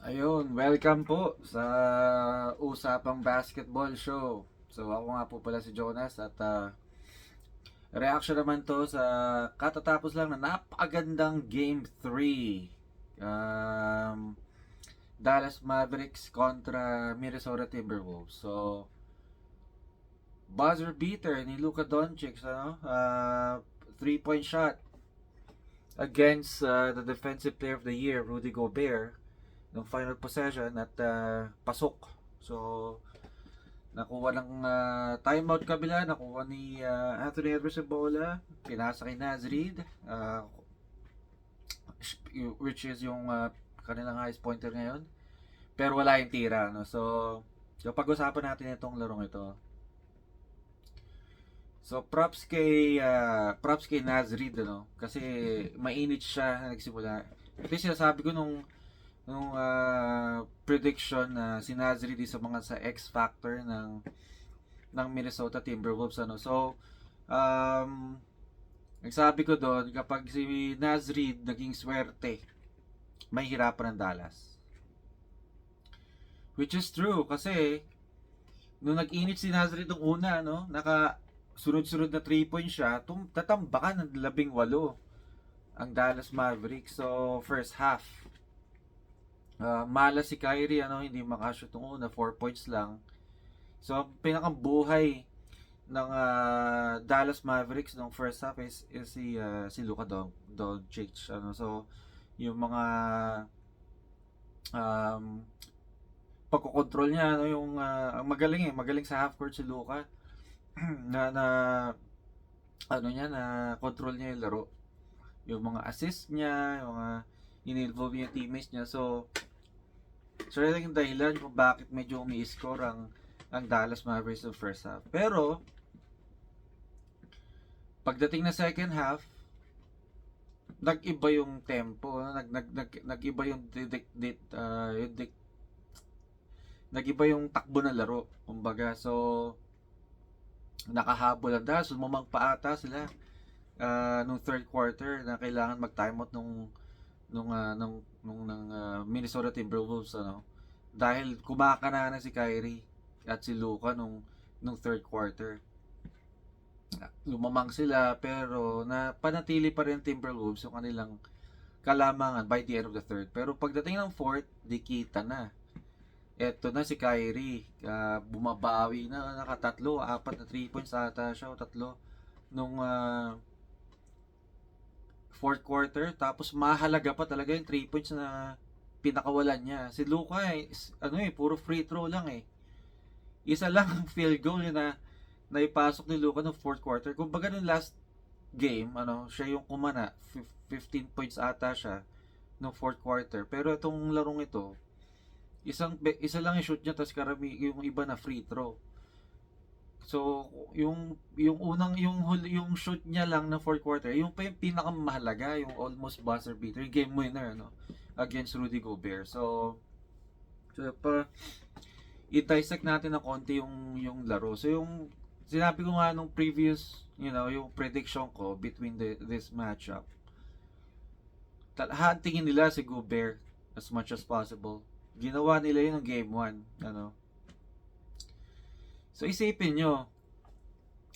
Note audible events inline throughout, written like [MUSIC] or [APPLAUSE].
Ayun, welcome po sa Usapang Basketball Show. So ako nga po pala si Jonas at ah, reaction naman to sa katatapos lang na napakagandang Game 3. Um, Dallas Mavericks kontra Minnesota Timberwolves. So buzzer beater ni Luka Doncic, ano? Uh, three-point shot against uh, the defensive player of the year, Rudy Gobert ng final possession at uh, pasok. So, nakuha ng uh, timeout kabila, nakuha ni uh, Anthony Edwards bola, pinasa kay Nazrid, uh, which is yung uh, kanilang highest pointer ngayon. Pero wala yung tira. No? So, so pag-usapan natin itong larong ito. So props kay uh, props kay Nazrid ano kasi mainit siya na nagsimula. Kasi sinasabi ko nung nung uh, prediction na si Nazrid isa mga sa X factor ng ng Minnesota Timberwolves ano. So um nagsabi ko doon kapag si Nazrid naging swerte may hirapan ng Dallas. Which is true kasi nung nag-init si Nazrid nung una no, naka sunod-sunod na 3 point siya, tum- tatambakan ng labing walo ang Dallas Mavericks. So, first half. Uh, malas si Kyrie, ano, hindi makashoot nung una, 4 points lang. So, ang pinakang buhay ng uh, Dallas Mavericks nung first half is, is si uh, si Luka Don Doncic ano. So yung mga um pagkokontrol niya ano yung uh, magaling eh magaling sa half court si Luka [CLEARS THROAT] na na ano niya na control niya yung laro. Yung mga assist niya yung mga in-involve niya teammates niya. So so yun yung dahilan kung bakit medyo umi-score ang ang Dallas Mavericks ng first half pero pagdating na second half nag-iba yung tempo nag nag, nag nag-iba yung dik, dik, uh, yung dik, nag-iba yung takbo ng laro kumbaga so nakahabol ang Dallas. Sumamang pa ata sila uh, nung third quarter na kailangan mag-timeout nung nung uh, nung nung ng uh, Minnesota Timberwolves ano dahil kumakana na si Kyrie at si Luka nung nung third quarter. Lumamang sila pero na panatili pa rin Timberwolves yung kanilang kalamangan by the end of the third. Pero pagdating ng fourth dikita na. Eto na si Kyrie, uh, bumabawi na, nakatatlo, apat na 3 points ata siya, o tatlo, nung uh, fourth quarter, tapos mahalaga pa talaga yung 3 points na pinakawalan niya. Si Luka, eh, ano eh, puro free throw lang eh. Isa lang ang [LAUGHS] field goal yun na naipasok ni Luka no fourth quarter. Kung baga nung last game, ano, siya yung kumana, 15 points ata siya no fourth quarter. Pero itong larong ito, isang isa lang yung shoot niya tapos karami yung iba na free throw. So, yung yung unang yung yung shoot niya lang na fourth quarter, yung yung pinakamahalaga, yung almost buzzer beater, game winner no against Rudy Gobert. So, so pa i-dissect natin ng konti yung yung laro. So, yung sinabi ko nga nung previous, you know, yung prediction ko between the, this matchup. Hahantingin nila si Gobert as much as possible Ginawa nila yun ng game 1. Ano? So isipin nyo,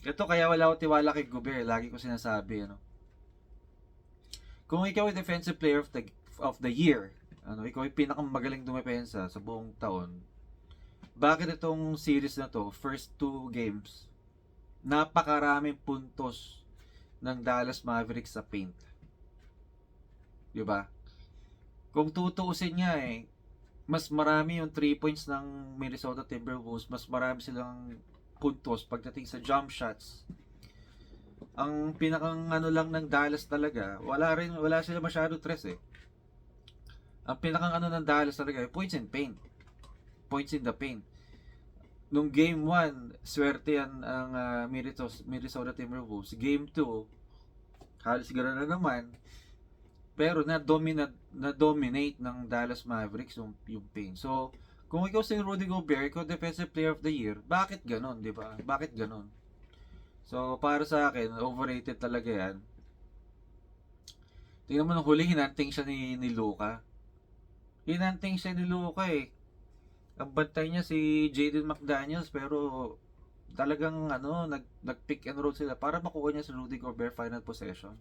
ito kaya wala ako tiwala kay Gobert, lagi ko sinasabi, ano. Kung ikaw ay defensive player of the of the year, ano, ikaw ay pinakamagaling dumepensa sa buong taon. Bakit itong series na to, first two games, napakaraming puntos ng Dallas Mavericks sa paint. 'Di ba? Kung tutuusin niya eh, mas marami yung 3 points ng Minnesota Timberwolves, mas marami silang puntos pagdating sa jump shots. Ang pinakang ano lang ng Dallas talaga, wala rin wala sila masyado tres eh. Ang pinakang ano ng Dallas talaga, points in paint. Points in the paint. Nung game 1, swerte yan ang uh, Minnesota Timberwolves. Game 2, halos gano'n na naman pero na dominate na dominate ng Dallas Mavericks yung yung paint. So, kung ikaw si Rudy Gobert, ikaw defensive player of the year, bakit ganon, 'di ba? Bakit ganon? So, para sa akin, overrated talaga 'yan. Tingnan mo nung huli hinanting siya ni ni Luka. hinanting siya ni Luka eh. Ang bantay niya si Jaden McDaniels pero talagang ano, nag, nag-pick and roll sila para makuha niya si Rudy Gobert final possession.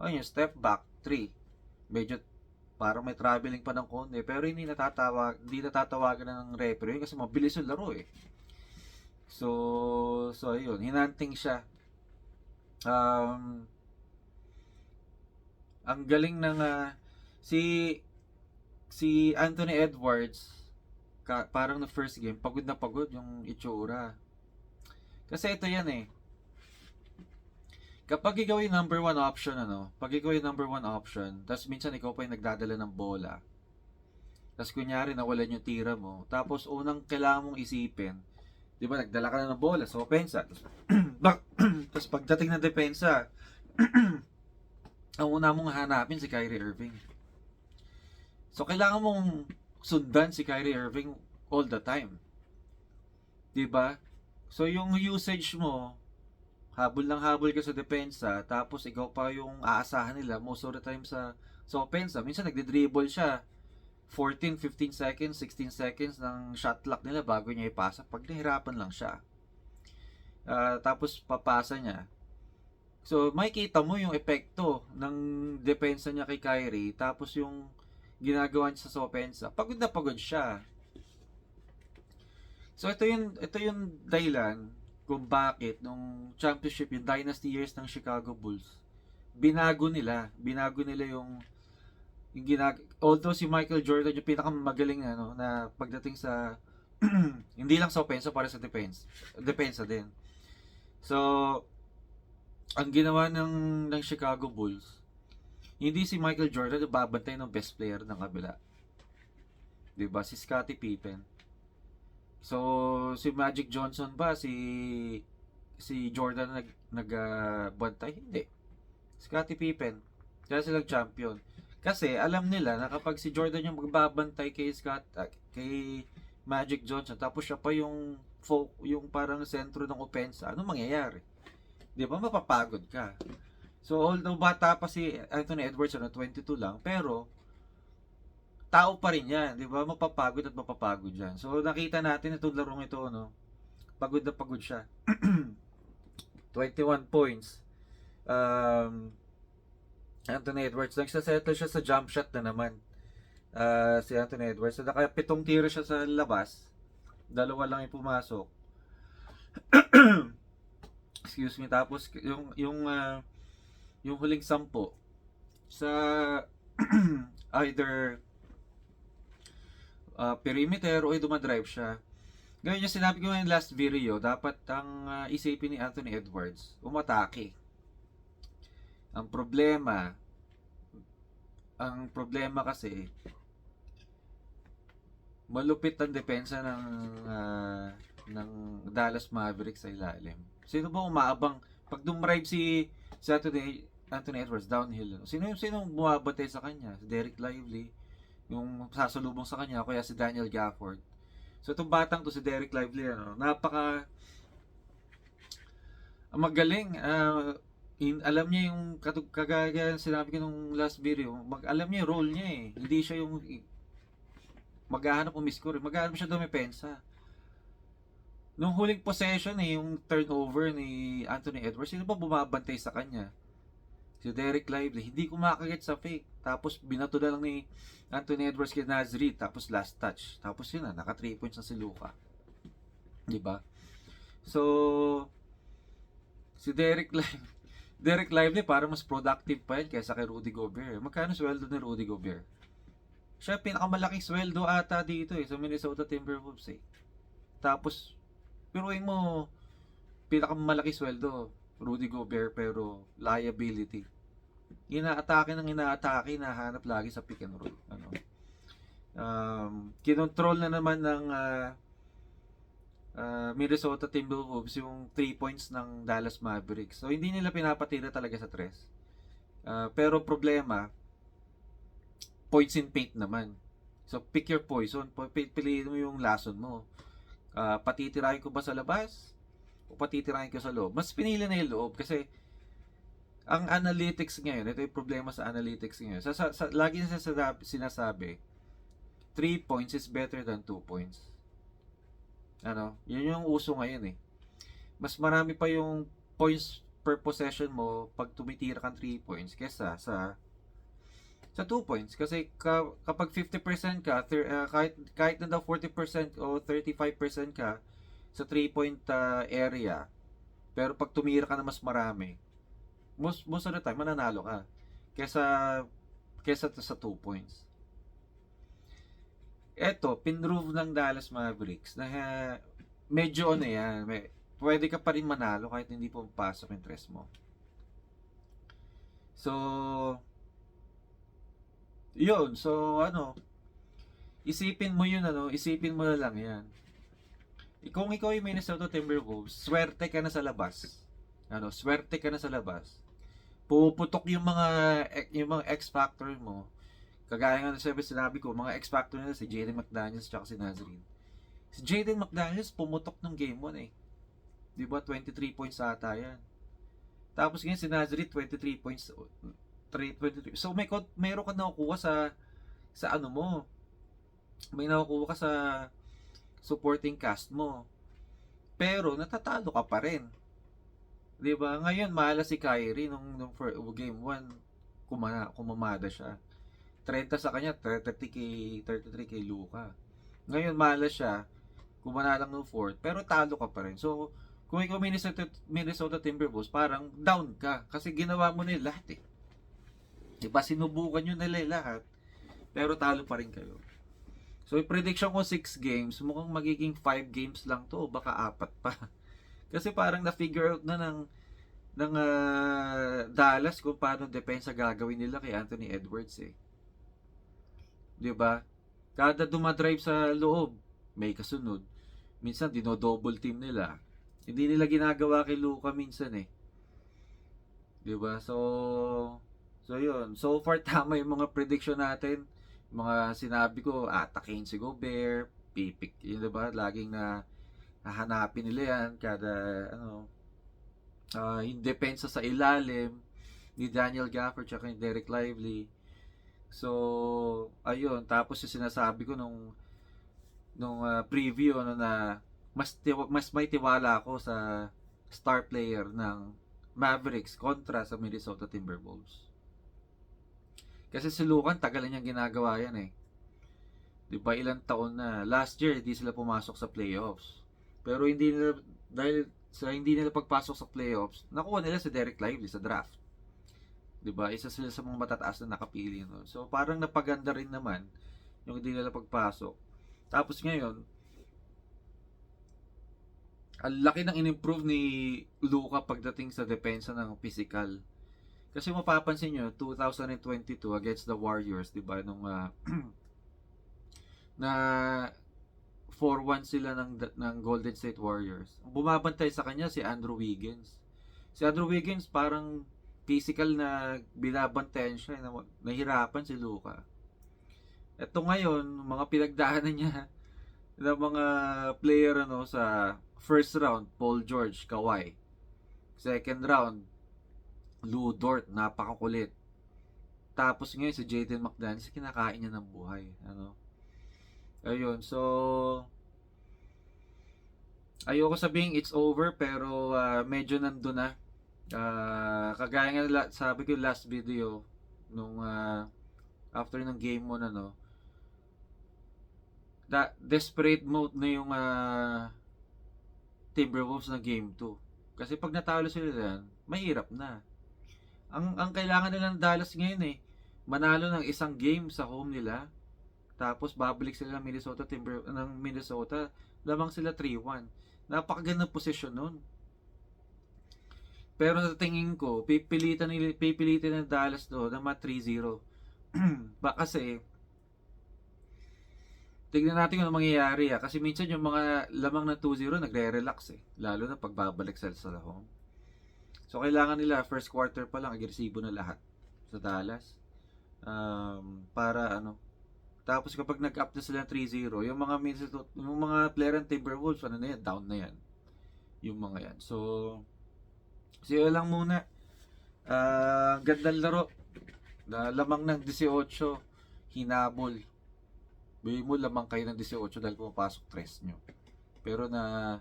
Ayun step back, 3. Medyo parang may traveling pa ng konti pero hindi natatawag hindi natatawagan na ng referee kasi mabilis yung laro eh. So, so ayun, hinanting siya. Um, ang galing ng ah, si si Anthony Edwards ka, parang na first game pagod na pagod yung itsura. Kasi ito yan eh. Kapag ikaw yung number one option, ano, pag ikaw yung number one option, tapos minsan ikaw pa yung nagdadala ng bola, tapos kunyari nawalan yung tira mo, tapos unang kailangan mong isipin, di ba, nagdala ka na ng bola sa opensa, tapos, [CLEARS THROAT] [CLEARS THROAT] pagdating ng depensa, [CLEARS THROAT] ang una mong hanapin si Kyrie Irving. So, kailangan mong sundan si Kyrie Irving all the time. 'Di ba? So, yung usage mo, habol lang habol ka sa depensa, tapos ikaw pa yung aasahan nila most of the time sa sa opensa. Minsan nagde-dribble siya 14, 15 seconds, 16 seconds ng shot clock nila bago niya ipasa. Pag nahirapan lang siya. Ah, tapos papasa niya. So, makikita mo yung epekto ng depensa niya kay Kyrie, tapos yung ginagawa niya sa opensa. Pagod na pagod siya. So, ito yung, ito yung dahilan kung bakit nung championship, yung dynasty years ng Chicago Bulls, binago nila. Binago nila yung yung ginag although si Michael Jordan yung pinakamagaling ano na pagdating sa [CLEARS THROAT] hindi lang sa offense para sa defense depensa din. So ang ginawa ng ng Chicago Bulls hindi si Michael Jordan yung babantay ng best player ng kabila. 'di ba si Scottie Pippen so si Magic Johnson ba si si Jordan nag nagbantay hindi Scottie Pippen kaya sila champion kasi alam nila na kapag si Jordan yung magbabantay kay Scott ah, kay Magic Johnson tapos siya pa yung folk, yung parang sentro ng opensa, ano mangyayari? 'Di ba mapapagod ka? So although bata pa si Anthony Edwards ano 22 lang, pero tao pa rin 'yan, 'di ba? Mapapagod at mapapagod 'yan. So nakita natin itong larong ito no. Pagod na pagod siya. [CLEARS THROAT] 21 points. Um, Anthony Edwards, nagsasettle siya sa jump shot na naman. Ah, si Anthony Edwards. So, naka pitong tiro siya sa labas. Dalawa lang yung pumasok. [CLEARS THROAT] Excuse me. Tapos, yung, yung, ah, yung huling sampo, sa [CLEARS THROAT] either ah, perimeter o dumadrive siya. Ganyan yung sinabi ko yung last video, dapat ang ah, isipin ni Anthony Edwards, umatake. Ang problema, ang problema kasi, malupit ang depensa ng ah, ng Dallas Mavericks sa ilalim. Sino ba umaabang pag dumrive si si Anthony, Edwards downhill? Sino yung sino bumabate sa kanya? Si Derek Lively, yung sasalubong sa kanya, kaya si Daniel Gafford. So itong batang to si Derek Lively, ano, napaka magaling. ah, in, alam niya yung katug kagaya sinabi ko nung last video, mag, alam niya yung role niya eh. Hindi siya yung i- maghahanap ng score, maghahanap siya dumepensa. Nung huling possession eh, yung turnover ni Anthony Edwards, sino ba bumabantay sa kanya? Si Derek Lively, hindi kumakagat sa fake. Tapos binato na lang ni Anthony Edwards kay Nazri, tapos last touch. Tapos yun na, naka 3 points na si Luka. 'Di ba? So, si Derek Lively, [LAUGHS] Derek Lively para mas productive pa yan kaysa kay Rudy Gobert. Magkano sweldo ni Rudy Gobert? Siya pinakamalaking sweldo ata dito eh sa Minnesota Timberwolves eh. Tapos piruin mo pinakamalaki sweldo Rudy Gobert pero liability. Inaatake ng inaatake, nahanap lagi sa pick and roll. Ano? Um, kinontrol na naman ng ah, ah, Minnesota Timberwolves yung 3 points ng Dallas Mavericks. So hindi nila pinapatira talaga sa tres. Ah, pero problema, points in paint naman. So pick your poison. Pi- pi- Piliin mo yung lason mo. Ah, patitirahin ko ba sa labas? O patitirahin ko sa loob? Mas pinili na yung loob kasi ang analytics ngayon, ito yung problema sa analytics ngayon. Sa, sa, sa, lagi na sinasabi, sinasabi 3 points is better than 2 points. Ano, yun yung uso ngayon eh. Mas marami pa yung points per possession mo pag tumitira kang 3 points kesa sa sa 2 points kasi ka, kapag 50% ka thir, uh, kahit kahit na daw 40% o 35% ka sa 3 point uh, area. Pero pag tumira ka na mas marami most most of the time mananalo ka kesa kesa sa 2 points. Eto pinrove ng Dallas Mavericks na uh, medyo ano yan may, pwede ka pa rin manalo kahit hindi pumapasok yung tres mo. So yun, so ano, isipin mo yun ano, isipin mo na lang yan. Kung ikaw yung Minnesota Timberwolves, swerte ka na sa labas. Ano, swerte ka na sa labas. Puputok yung mga yung mga X factor mo. Kagaya nga ng sabi sinabi ko, mga X factor nila si Jaden McDaniels at si Nazarene. Si Jaden McDaniels pumutok ng game 1 eh. 'Di ba 23 points ata yan. Tapos ngayon si Nazarene 23 points 323. So may meron ka nakukuha sa sa ano mo. May nakukuha ka sa supporting cast mo. Pero natatalo ka pa rin. 'Di ba? Ngayon mahala si Kyrie nung nung for, game 1 kumana, kumamada siya. 30 sa kanya, 33 kay 33 kay Luka. Ngayon mahala siya, kumana lang ng fourth, pero talo ka pa rin. So, kung ikaw Minnesota, Minnesota Timberwolves, parang down ka kasi ginawa mo na yung lahat eh. Diba, sinubukan nyo yung lahat, pero talo pa rin kayo. So, yung prediction ko 6 games, mukhang magiging 5 games lang to, baka apat pa. [LAUGHS] Kasi parang na-figure out na ng ng ah, Dallas kung paano depensa gagawin nila kay Anthony Edwards eh. 'Di ba? Kada dumadrive sa loob, may kasunod. Minsan dino-double team nila. Hindi nila ginagawa kay Luka minsan eh. 'Di ba? So So yun, so far [LAUGHS] tama yung mga prediction natin. Mga sinabi ko, atakin si Gobert, pipik, yun diba? Laging na hahanapin nila yan kada ano uh, yung depensa sa ilalim ni Daniel Gafford tsaka ni Derek Lively. So, ayun, tapos yung sinasabi ko nung nung uh, preview ano na mas tiwa, mas may tiwala ako sa star player ng Mavericks kontra sa Minnesota Timberwolves. Kasi si Lukan, tagal niyang ginagawa yan eh. Di ba ilang taon na. Last year, hindi sila pumasok sa playoffs. Pero hindi nila, dahil sa hindi nila pagpasok sa playoffs, nakuha nila si Derek Lively sa draft. Di ba Isa sila sa mga matataas na nakapili. No? So parang napaganda rin naman yung hindi nila pagpasok. Tapos ngayon, ang laki ng in-improve ni Luka pagdating sa depensa ng physical. Kasi mapapansin nyo, 2022 against the Warriors, di ba, nung uh, [CLEARS THROAT] na 4-1 sila ng, ng Golden State Warriors. Bumabantay sa kanya si Andrew Wiggins. Si Andrew Wiggins parang physical na binabantayan siya, na, nahirapan si Luka. Ito ngayon, mga pinagdaanan niya [LAUGHS] ng mga player ano sa first round, Paul George, Kawhi. Second round, Lou Dort, napakakulit. Tapos ngayon si Jaden McDaniels, kinakain niya ng buhay. Ano? Ayun, so ayoko sabihin it's over pero uh, medyo nandun na. Uh, kagaya nga sabi ko last video nung uh, after ng game mo na no da, desperate mode na yung uh, Timberwolves na game 2 kasi pag natalo sila yan mahirap na ang ang kailangan nila ng Dallas ngayon eh, manalo ng isang game sa home nila. Tapos babalik sila ng Minnesota Timber ng Minnesota, lamang sila 3-1. Napakagandang posisyon noon. Pero sa tingin ko, pipilitan nila pipilitin ng Dallas do na ma 3-0. ba kasi tignan natin kung ano mangyayari ah. Kasi minsan yung mga lamang na 2-0 nagre-relax eh. Lalo na pagbabalik sila sa home. So, kailangan nila first quarter pa lang agresibo na lahat sa Dallas. Um, para ano, tapos kapag nag-up na sila 3-0, yung mga Minnesota, yung mga player ng Timberwolves, ano na yan, down na yan. Yung mga yan. So, yun lang muna. Uh, gandang laro. Uh, lamang ng 18, hinabol. Bili mo lamang kayo ng 18 dahil pumapasok tres nyo. Pero na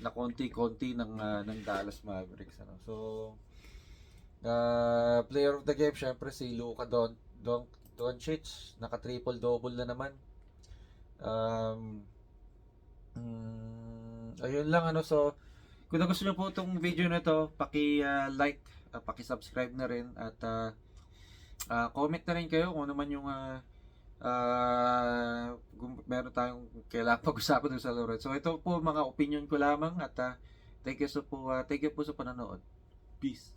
na konti-konti ng ah, ng Dallas Mavericks ano. So uh, player of the game syempre si Luka Don Don Doncic naka triple double na naman. Um, mm, ayun lang ano so kung gusto niyo po itong video na to, paki-like, uh, paki-subscribe na rin at ah, ah, comment na rin kayo kung ano man yung ah, kung meron tayong kailangan [LAUGHS] pag-usapan sa laro. So ito po mga opinion ko lamang at ah, thank you so po, ah, thank you po sa panonood. Peace.